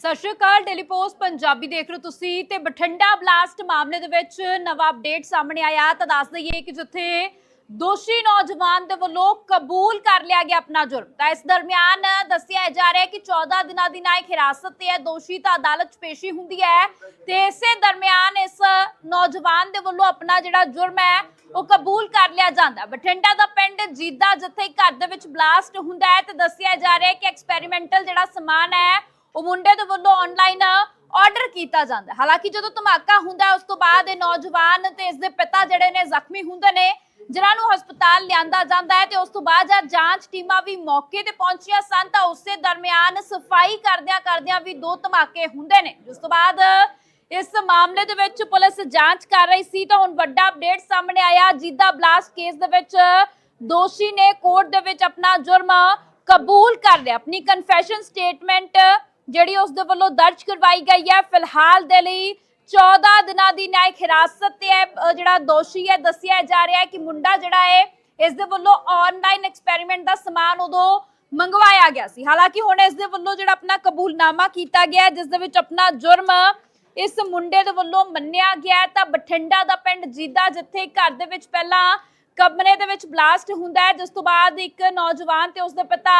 ਸਤਿ ਸ਼੍ਰੀ ਅਕਾਲ ਡੇਲੀ ਪੋਸਟ ਪੰਜਾਬੀ ਦੇਖ ਰਹੇ ਹੋ ਤੁਸੀਂ ਤੇ ਬਠਿੰਡਾ ਬਲਾਸਟ ਮਾਮਲੇ ਦੇ ਵਿੱਚ ਨਵਾਂ ਅਪਡੇਟ ਸਾਹਮਣੇ ਆਇਆ। ਤਾਂ ਦੱਸ ਦਈਏ ਕਿ ਜਿੱਥੇ ਦੋਸ਼ੀ ਨੌਜਵਾਨ ਦੇ ਵੱਲੋਂ ਕਬੂਲ ਕਰ ਲਿਆ ਗਿਆ ਆਪਣਾ ਜੁਰਮ। ਤਾਂ ਇਸ ਦਰਮਿਆਨ ਦੱਸਿਆ ਜਾ ਰਿਹਾ ਹੈ ਕਿ 14 ਦਿਨਾਂ ਦੀ ਨਾਇਕ ਹਿਰਾਸਤ ਤੇ ਹੈ, ਦੋਸ਼ੀ ਤਾਂ ਅਦਾਲਤ 'ਚ ਪੇਸ਼ੀ ਹੁੰਦੀ ਹੈ। ਤੇ ਇਸੇ ਦਰਮਿਆਨ ਇਸ ਨੌਜਵਾਨ ਦੇ ਵੱਲੋਂ ਆਪਣਾ ਜਿਹੜਾ ਜੁਰਮ ਹੈ, ਉਹ ਕਬੂਲ ਕਰ ਲਿਆ ਜਾਂਦਾ। ਬਠਿੰਡਾ ਦਾ ਪਿੰਡ ਜੀਦਾ, ਜਿੱਥੇ ਘਰ ਦੇ ਵਿੱਚ ਬਲਾਸਟ ਹੁੰਦਾ ਹੈ, ਤੇ ਦੱਸਿਆ ਜਾ ਰਿਹਾ ਹੈ ਕਿ ਐਕਸਪੈਰੀਮੈਂਟਲ ਜਿਹੜਾ ਸਮਾਨ ਹੈ ਉਹ ਮੁੰਡੇ ਦੇ ਵੱਲੋਂ ਆਨਲਾਈਨ ਆਰਡਰ ਕੀਤਾ ਜਾਂਦਾ ਹਾਲਾਂਕਿ ਜਦੋਂ ਧਮਾਕਾ ਹੁੰਦਾ ਉਸ ਤੋਂ ਬਾਅਦ ਇਹ ਨੌਜਵਾਨ ਤੇ ਇਸ ਦੇ ਪਿਤਾ ਜਿਹੜੇ ਨੇ ਜ਼ਖਮੀ ਹੁੰਦੇ ਨੇ, ਜਿਨ੍ਹਾਂ ਨੂੰ ਹਸਪਤਾਲ ਲਿਆਂਦਾ ਜਾਂਦਾ ਹੈ ਤੇ ਉਸ ਤੋਂ ਬਾਅਦ ਜਦ ਜਾਂਚ ਟੀਮਾਂ ਵੀ ਮੌਕੇ ਤੇ ਪਹੁੰਚੀਆਂ ਸਨ ਤਾਂ ਉਸੇ ਦਰਮਿਆਨ ਸਫ਼ਾਈ ਕਰਦਿਆਂ ਕਰਦਿਆਂ ਵੀ ਦੋ ਧਮਾਕੇ ਹੁੰਦੇ ਨੇ। ਜਿਸ ਤੋਂ ਬਾਅਦ ਇਸ ਮਾਮਲੇ ਦੇ ਵਿੱਚ ਪੁਲਿਸ ਜਾਂਚ ਕਰ ਰਹੀ ਸੀ ਤਾਂ ਹੁਣ ਵੱਡਾ ਅਪਡੇਟ ਸਾਹਮਣੇ ਆਇਆ। ਜੀਦਾ ਬਲਾਸਟ ਕੇਸ ਦੇ ਵਿੱਚ ਦੋਸ਼ੀ ਨੇ ਕੋਰਟ ਦੇ ਵਿੱਚ ਆਪਣਾ ਜੁਰਮ ਕਬੂਲ ਕਰ ਲਿਆ। ਆਪਣੀ ਕਨਫੈਸ਼ਨ ਸਟੇਟਮੈਂਟ ਜਿਹੜੀ ਉਸ ਦੇ ਵੱਲੋਂ ਦਰਜ ਕਰਵਾਈ ਗਈ ਹੈ ਫਿਲਹਾਲ ਦੇ ਲਈ 14 ਦਿਨਾਂ ਦੀ ਨਿਆਇਕ ਹਿਰਾਸਤ ਤੇ ਹੈ ਜਿਹੜਾ ਦੋਸ਼ੀ ਹੈ ਦੱਸਿਆ ਜਾ ਰਿਹਾ ਹੈ ਕਿ ਮੁੰਡਾ ਜਿਹੜਾ ਹੈ ਇਸ ਦੇ ਵੱਲੋਂ ਆਨਲਾਈਨ ਐਕਸਪੈਰੀਮੈਂਟ ਦਾ ਸਮਾਨ ਉਦੋਂ ਮੰਗਵਾਇਆ ਗਿਆ ਸੀ। ਹਾਲਾਂਕਿ ਹੁਣ ਇਸ ਦੇ ਵੱਲੋਂ ਜਿਹੜਾ ਆਪਣਾ ਕਬੂਲਨਾਮਾ ਕੀਤਾ ਗਿਆ ਹੈ, ਜਿਸ ਦੇ ਵਿੱਚ ਆਪਣਾ ਜੁਰਮ ਇਸ ਮੁੰਡੇ ਦੇ ਵੱਲੋਂ ਮੰਨਿਆ ਗਿਆ ਤਾਂ ਬਠਿੰਡਾ ਦਾ ਪਿੰਡ ਜੀਦਾ ਜਿੱਥੇ ਘਰ ਦੇ ਵਿੱਚ ਪਹਿਲਾਂ ਕਮਰੇ ਦੇ ਵਿੱਚ ਬਲਾਸਟ ਹੁੰਦਾ ਹੈ ਜਿਸ ਤੋਂ ਬਾਅਦ ਇੱਕ ਨੌਜਵਾਨ ਤੇ ਉਸ ਦੇ ਪਿਤਾ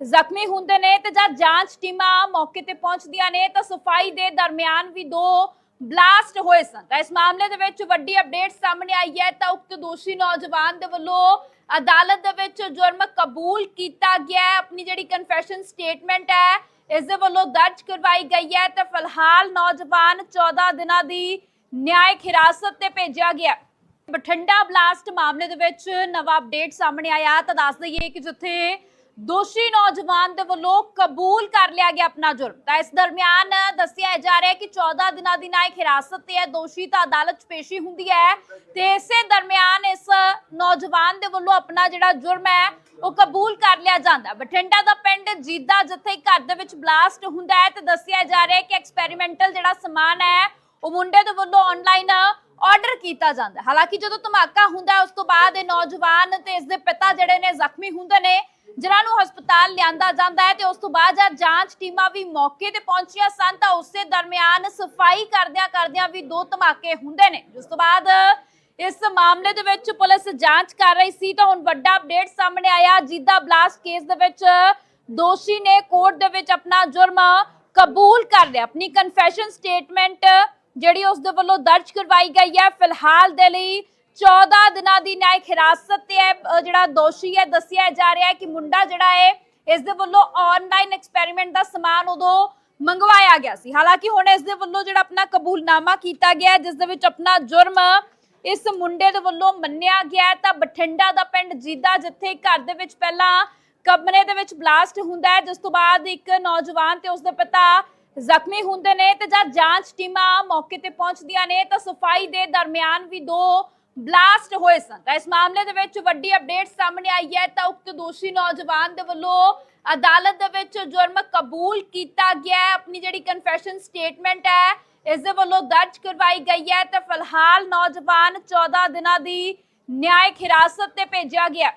ਜ਼ਖਮੀ ਹੁੰਦੇ ਨੇ ਤੇ ਜਦ ਜਾਂਚ ਟੀਮਾਂ ਮੌਕੇ ਤੇ ਪਹੁੰਚਦੀਆਂ ਨੇ ਤਾਂ ਸਫ਼ਾਈ ਦੇ ਦਰਮਿਆਨ ਵੀ ਦੋ ਬਲਾਸਟ ਹੋਏ ਸਨ। ਤਾਂ ਇਸ ਮਾਮਲੇ ਦੇ ਵਿੱਚ ਵੱਡੀ ਅਪਡੇਟ ਸਾਹਮਣੇ ਆਈ ਹੈ ਤਾਂ ਉਕਤ ਦੋਸ਼ੀ ਨੌਜਵਾਨ ਦੇ ਵੱਲੋਂ ਅਦਾਲਤ ਦੇ ਵਿੱਚ ਜੁਰਮ ਕਬੂਲ ਕੀਤਾ ਗਿਆ ਹੈ। ਆਪਣੀ ਜਿਹੜੀ ਕਨਫੈਸ਼ਨ ਸਟੇਟਮੈਂਟ ਹੈ, ਇਸ ਦੇ ਵੱਲੋਂ ਦਰਜ ਕਰਵਾਈ ਗਈ ਹੈ। ਤੇ ਫਿਲਹਾਲ ਨੌਜਵਾਨ 14 ਦਿਨਾਂ ਦੀ ਨਿਆਇਕ ਹਿਰਾਸਤ ਤੇ ਭੇਜਿਆ ਗਿਆ। ਬਠਿੰਡਾ ਬਲਾਸਟ ਮਾਮਲੇ ਦੇ ਵਿੱਚ ਨਵਾਂ ਅਪਡੇਟ ਸਾਹਮਣੇ ਆਇਆ ਤਾਂ ਦੱਸ ਦਈਏ ਕਿ ਜਿੱਥੇ ਦੋਸ਼ੀ ਨੌਜਵਾਨ ਦੇ ਵੱਲੋਂ ਕਬੂਲ ਕਰ ਲਿਆ ਗਿਆ ਆਪਣਾ ਜੁਰਮ। ਤਾਂ ਇਸ ਦਰਮਿਆਨ ਦੱਸਿਆ ਜਾ ਰਿਹਾ ਹੈ ਕਿ 14 ਦਿਨਾਂ ਦੀ ਨਾਇਕ ਹਿਰਾਸਤ ਤੇ ਹੈ, ਦੋਸ਼ੀ ਤਾਂ ਅਦਾਲਤ 'ਚ ਪੇਸ਼ੀ ਹੁੰਦੀ ਹੈ। ਤੇ ਇਸੇ ਦਰਮਿਆਨ ਇਸ ਨੌਜਵਾਨ ਦੇ ਵੱਲੋਂ ਆਪਣਾ ਜਿਹੜਾ ਜੁਰਮ ਹੈ, ਉਹ ਕਬੂਲ ਕਰ ਲਿਆ ਜਾਂਦਾ ਬਠਿੰਡਾ ਦਾ ਪਿੰਡ ਜੀਦਾ, ਜਿੱਥੇ ਘਰ ਦੇ ਵਿੱਚ ਬਲਾਸਟ ਹੁੰਦਾ ਹੈ, ਤੇ ਦੱਸਿਆ ਜਾ ਰਿਹਾ ਹੈ ਕਿ ਐਕਸਪੈਰੀਮੈਂਟਲ ਜਿਹੜਾ ਸਮਾਨ ਹੈ, ਉਹ ਮੁੰਡੇ ਦੇ ਵੱਲੋਂ ਆਨਲਾਈਨ ਆਰਡਰ ਕੀਤਾ ਜਾਂਦਾ ਹਾਲਾਂਕਿ ਜਦੋਂ ਧਮਾਕਾ ਹੁੰਦਾ ਉਸ ਤੋਂ ਬਾਅਦ ਇਹ ਨੌਜਵਾਨ ਤੇ ਇਸ ਦੇ ਪਿਤਾ ਜਿਹੜੇ ਨੇ ਜ਼ਖਮੀ ਹੁੰਦੇ ਨੇ ਜਿਨ੍ਹਾਂ ਨੂੰ ਹਸਪਤਾਲ ਲਿਆਂਦਾ ਜਾਂਦਾ ਹੈ ਤੇ ਉਸ ਤੋਂ ਬਾਅਦ ਜਦ ਜਾਂਚ ਟੀਮਾਂ ਵੀ ਮੌਕੇ ਤੇ ਪਹੁੰਚੀਆਂ ਸਨ ਤਾਂ ਉਸੇ ਦਰਮਿਆਨ ਸਫ਼ਾਈ ਕਰਦਿਆਂ ਕਰਦਿਆਂ ਵੀ ਦੋ ਧਮਾਕੇ ਹੁੰਦੇ ਨੇ। ਜਿਸ ਤੋਂ ਬਾਅਦ ਇਸ ਮਾਮਲੇ ਦੇ ਵਿੱਚ ਪੁਲਿਸ ਜਾਂਚ ਕਰ ਰਹੀ ਸੀ ਤਾਂ ਹੁਣ ਵੱਡਾ ਅਪਡੇਟ ਸਾਹਮਣੇ ਆਇਆ। ਜੀਦਾ ਬਲਾਸਟ ਕੇਸ ਦੇ ਵਿੱਚ ਦੋਸ਼ੀ ਨੇ ਕੋਰਟ ਦੇ ਵਿੱਚ ਆਪਣਾ ਜੁਰਮ ਕਬੂਲ ਕਰ ਲਿਆ। ਆਪਣੀ ਕਨਫੈਸ਼ਨ ਸਟੇਟਮੈਂਟ ਜਿਹੜੀ ਉਸ ਦੇ ਵੱਲੋਂ ਦਰਜ ਕਰਵਾਈ ਗਈ ਹੈ। ਫਿਲਹਾਲ ਦੇ ਲਈ 14 ਦਿਨਾਂ ਦੀ ਨਿਆਇਕ ਹਿਰਾਸਤ ਤੇ ਹੈ ਜਿਹੜਾ ਦੋਸ਼ੀ ਹੈ, ਦੱਸਿਆ ਜਾ ਰਿਹਾ ਹੈ ਕਿ ਮੁੰਡਾ ਜਿਹੜਾ ਹੈ, ਇਸ ਦੇ ਵੱਲੋਂ ਆਨਲਾਈਨ ਐਕਸਪੈਰੀਮੈਂਟ ਦਾ ਸਮਾਨ ਉਦੋਂ ਮੰਗਵਾਇਆ ਗਿਆ ਸੀ। ਹਾਲਾਂਕਿ ਹੁਣ ਇਸ ਦੇ ਵੱਲੋਂ ਜਿਹੜਾ ਆਪਣਾ ਕਬੂਲਨਾਮਾ ਕੀਤਾ ਗਿਆ ਜਿਸ ਦੇ ਵਿੱਚ ਆਪਣਾ ਜੁਰਮ ਇਸ ਮੁੰਡੇ ਦੇ ਵੱਲੋਂ ਮੰਨਿਆ ਗਿਆ ਤਾਂ ਬਠਿੰਡਾ ਦਾ ਪਿੰਡ ਜੀਦਾ, ਜਿੱਥੇ ਘਰ ਦੇ ਵਿੱਚ ਪਹਿਲਾਂ ਕਮਰੇ ਦੇ ਵਿੱਚ ਬਲਾਸਟ ਹੁੰਦਾ ਹੈ, ਜਿਸ ਤੋਂ ਬਾਅਦ ਇੱਕ ਨੌਜਵਾਨ ਤੇ ਉਸਦੇ ਪਿਤਾ ਜ਼ਖਮੀ ਹੁੰਦੇ ਨੇ ਤੇ ਜਦ ਜਾਂਚ ਟੀਮਾਂ ਮੌਕੇ ਤੇ ਪਹੁੰਚਦੀਆਂ ਨੇ। ਤਾਂ ਸਫ਼ਾਈ ਦੇ ਦਰਮਿਆਨ ਵੀ ਦੋ ਬਲਾਸਟ ਹੋਏ ਸਨ। ਤਾਂ ਇਸ ਮਾਮਲੇ ਦੇ ਵਿੱਚ ਵੱਡੀ ਅਪਡੇਟ ਸਾਹਮਣੇ ਆਈ ਹੈ। ਤਾਂ ਉਕਤ ਦੋਸ਼ੀ ਨੌਜਵਾਨ ਦੇ ਵੱਲੋਂ ਅਦਾਲਤ ਦੇ ਵਿੱਚ ਜੁਰਮ ਕਬੂਲ ਕੀਤਾ ਗਿਆ ਹੈ। ਆਪਣੀ ਜਿਹੜੀ ਕਨਫੈਸ਼ਨ ਸਟੇਟਮੈਂਟ ਹੈ, ਇਸ ਦੇ ਵੱਲੋਂ ਦਰਜ ਕਰਵਾਈ ਗਈ ਹੈ। ਤੇ ਫਿਲਹਾਲ ਨੌਜਵਾਨ 14 ਦਿਨਾਂ ਦੀ ਨਿਆਇਕ ਹਿਰਾਸਤ ਤੇ ਭੇਜਿਆ ਗਿਆ